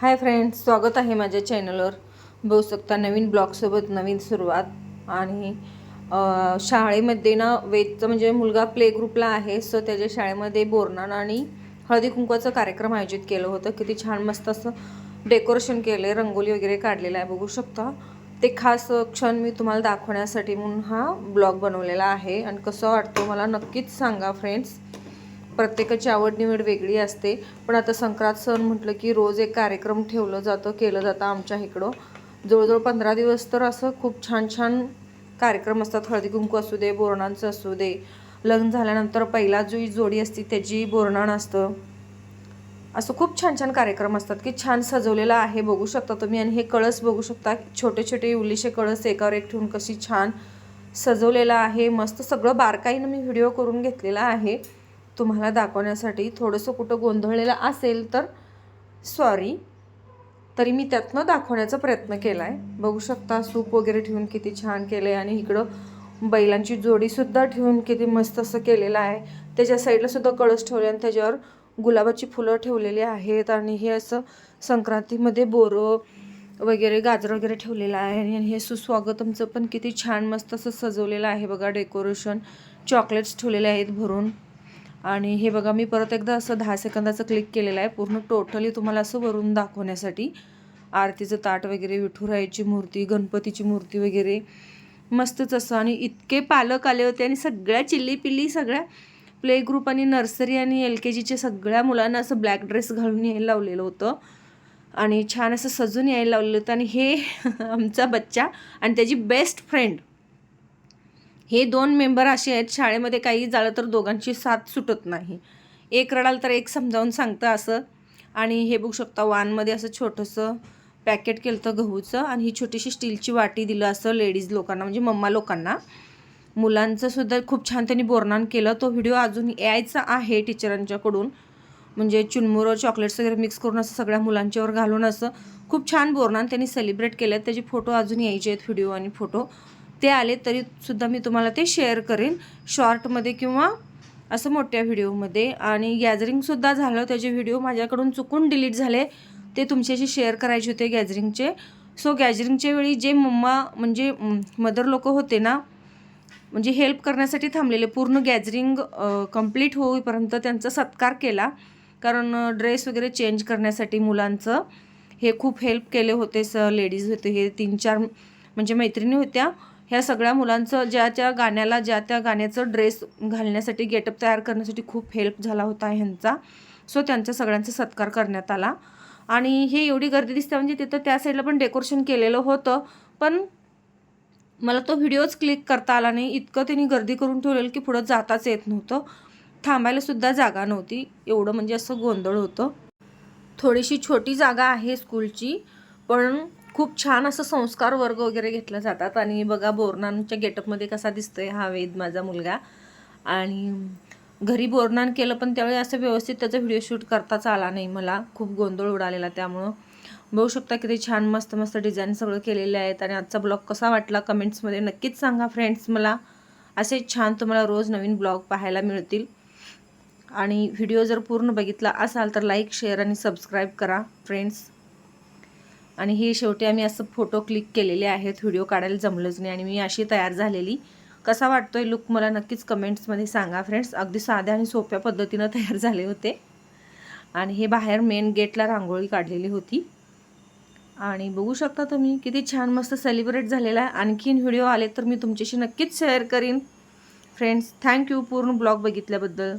Hi friends स्वागत आहे माझ्या चॅनलवर. बघू शकता नवीन ब्लॉगसोबत नवीन सुरुवात. आणि शाळेमध्ये ना वेदचं म्हणजे मुलगा प्ले ग्रुपला आहे सो त्याच्या शाळेमध्ये बोरनान आणि हळदी कुंकवाचं कार्यक्रम आयोजित केलं होतं. किती छान मस्त असं डेकोरेशन केलं आहे रंगोली वगैरे काढलेलं आहे. बघू शकता. ते खास क्षण मी तुम्हाला दाखवण्यासाठी म्हणून हा ब्लॉग बनवलेला आहे. आणि कसं वाटतो मला नक्कीच सांगा फ्रेंड्स. प्रत्येकाची आवड निवड वेगळी असते. पण आता संक्रांत सण म्हटलं की रोज एक कार्यक्रम ठेवलं जातं केलं जातं आमच्या इकडं. जवळजवळ पंधरा दिवस तर असं खूप छान छान कार्यक्रम असतात. हळदी कुंकू असू दे बोरणांचं असू दे. लग्न झाल्यानंतर पहिला जी जोडी असते त्याची बोरणाण असतं. असं खूप छान छान कार्यक्रम असतात की छान सजवलेलं आहे बघू शकता तुम्ही. आणि हे कळस बघू शकता छोटे छोटे उलीशे कळस एकावर एक ठेवून कशी छान सजवलेलं आहे. मस्त सगळं बारकाईनं मी व्हिडिओ करून घेतलेला आहे. तुम्हाला दाखवण्यासाठी थोडंसं कुठं गोंधळलेलं असेल तर सॉरी तरी मी त्यातनं दाखवण्याचा प्रयत्न केला आहे बघू शकता सूप वगैरे ठेवून किती छान केलं आहे आणि इकडं बैलांची जोडीसुद्धा ठेवून किती मस्त असं केलेलं आहे. त्याच्या साईडलासुद्धा कळस ठेवले आणि त्याच्यावर गुलाबाची फुलं ठेवलेली आहेत आणि हे असं संक्रांतीमध्ये बोरं वगैरे गाजर वगैरे ठेवलेलं आहे आणि हे सुस्वागतमचं पण किती छान मस्त असं सजवलेलं आहे बघा डेकोरेशन चॉकलेट्स ठेवलेले आहेत भरून. आणि हे बघा मी परत एकदा असं दहा सेकंदाचं क्लिक केलेलं आहे. पूर्ण टोटली तुम्हाला असं वरून दाखवण्यासाठी आरतीचं ताट वगैरे विठुरायाची मूर्ती गणपतीची मूर्ती वगैरे मस्तच असं. आणि इतके पालक आले होते आणि सगळ्या चिल्ली पिल्ली सगळ्या प्ले ग्रुप आणि नर्सरी आणि एल के जीच्या सगळ्या मुलांना असं ब्लॅक ड्रेस घालून यायला लावलेलं होतं. आणि छान असं सजून यायला लावलेलं होतं. आणि हे आमचा बच्चा आणि त्याची बेस्ट फ्रेंड हे दोन मेंबर असे आहेत शाळेमध्ये काही झालं तर दोघांची साथ सुटत नाही. एक रडाल तर एक समजावून सांगतं असं. आणि हे बघू शकता वानमध्ये असं छोटंसं पॅकेट केलं होतं गहूचं आणि ही छोटीशी स्टीलची वाटी दिलं असं लेडीज लोकांना म्हणजे मम्मा लोकांना. मुलांचं सुद्धा खूप छान त्यांनी बोरणान केलं. तो व्हिडिओ अजून यायचा आहे टीचरांच्याकडून. म्हणजे चुनमुरं चॉकलेट्स वगैरे मिक्स करून असं सगळ्या मुलांच्यावर घालून असं खूप छान बोरणान त्यांनी सेलिब्रेट केलं. त्याचे फोटो अजून यायचे आहेत व्हिडिओ आणि फोटो. ते आले तरी सुद्धा मी तुम्हाला ते शेअर करेन शॉर्टमध्ये किंवा असं मोठ्या व्हिडिओमध्ये आणि गॅदरिंगसुद्धा झालं त्याचे व्हिडिओ माझ्याकडून चुकून डिलीट झाले. ते तुमच्याशी शेअर करायचे होते गॅदरिंगचे सो गॅदरिंगच्या वेळी जे मम्मा म्हणजे मदर लोक होते ना म्हणजे हेल्प करण्यासाठी थांबलेले पूर्ण गॅदरिंग कंप्लीट होईपर्यंत त्यांचा सत्कार केला. कारण ड्रेस वगैरे चेंज करण्यासाठी मुलांचं हे खूप हेल्प केले होते स लेडीज होते हे तीन चार म्हणजे मैत्रिणी होत्या. ह्या सगळ्या मुलांचं ज्या त्या गाण्याला ज्या त्या गाण्याचं ड्रेस घालण्यासाठी गेटअप तयार करण्यासाठी खूप हेल्प झाला होता ह्यांचा. सो त्यांचा सगळ्यांचा सत्कार करण्यात आला. आणि हे एवढी गर्दी दिसते म्हणजे तिथं त्या साईडला पण डेकोरेशन केलेलं होतं. पण मला तो व्हिडिओच क्लिक करता आला नाही. इतकं त्यांनी गर्दी करून ठेवलेलं की पुढं जाताच येत नव्हतं. थांबायलासुद्धा जागा नव्हती. एवढं म्हणजे असं गोंधळ होतं. थोडीशी छोटी जागा आहे स्कूलची पण खूप छान असं संस्कार वर्ग वगैरे घेतले जातात. आणि बघा बोरनानच्या गेटअपमध्ये कसा दिसतोय हा वेद माझा मुलगा. आणि घरी बोरनान केलं पण त्यावेळी असं व्यवस्थित त्याचा व्हिडिओ शूट करताच आला नाही मला. खूप गोंधळ उडालेला त्यामुळं. बघू शकता किती छान मस्त मस्त डिझाईन सगळं केलेले आहेत आणि आजचा ब्लॉग कसा वाटला कमेंट्समध्ये नक्कीच सांगा फ्रेंड्स मला. असे छान तुम्हाला रोज नवीन ब्लॉग पाहायला मिळतील. आणि व्हिडिओ जर पूर्ण बघितला असाल तर लाईक शेअर आणि सबस्क्राईब करा फ्रेंड्स आणि हे शेवटी आम्ही असं फोटो क्लिक केलेले आहेत व्हिडिओ काढायला जमलंच नाही आणि मी अशी तयार झालेली. कसा वाटतोय लुक मला नक्कीच कमेंट्समध्ये सांगा फ्रेंड्स. अगदी साध्या आणि सोप्या पद्धतीनं तयार झाले होते. आणि हे बाहेर मेन गेटला रांगोळी काढलेली होती. आणि बघू शकता तुम्ही किती छान मस्त सेलिब्रेट झालेला आहे. आणखीन व्हिडिओ आले तर मी तुमच्याशी नक्कीच शेअर करीन. फ्रेंड्स थँक्यू पूर्ण ब्लॉग बघितल्याबद्दल.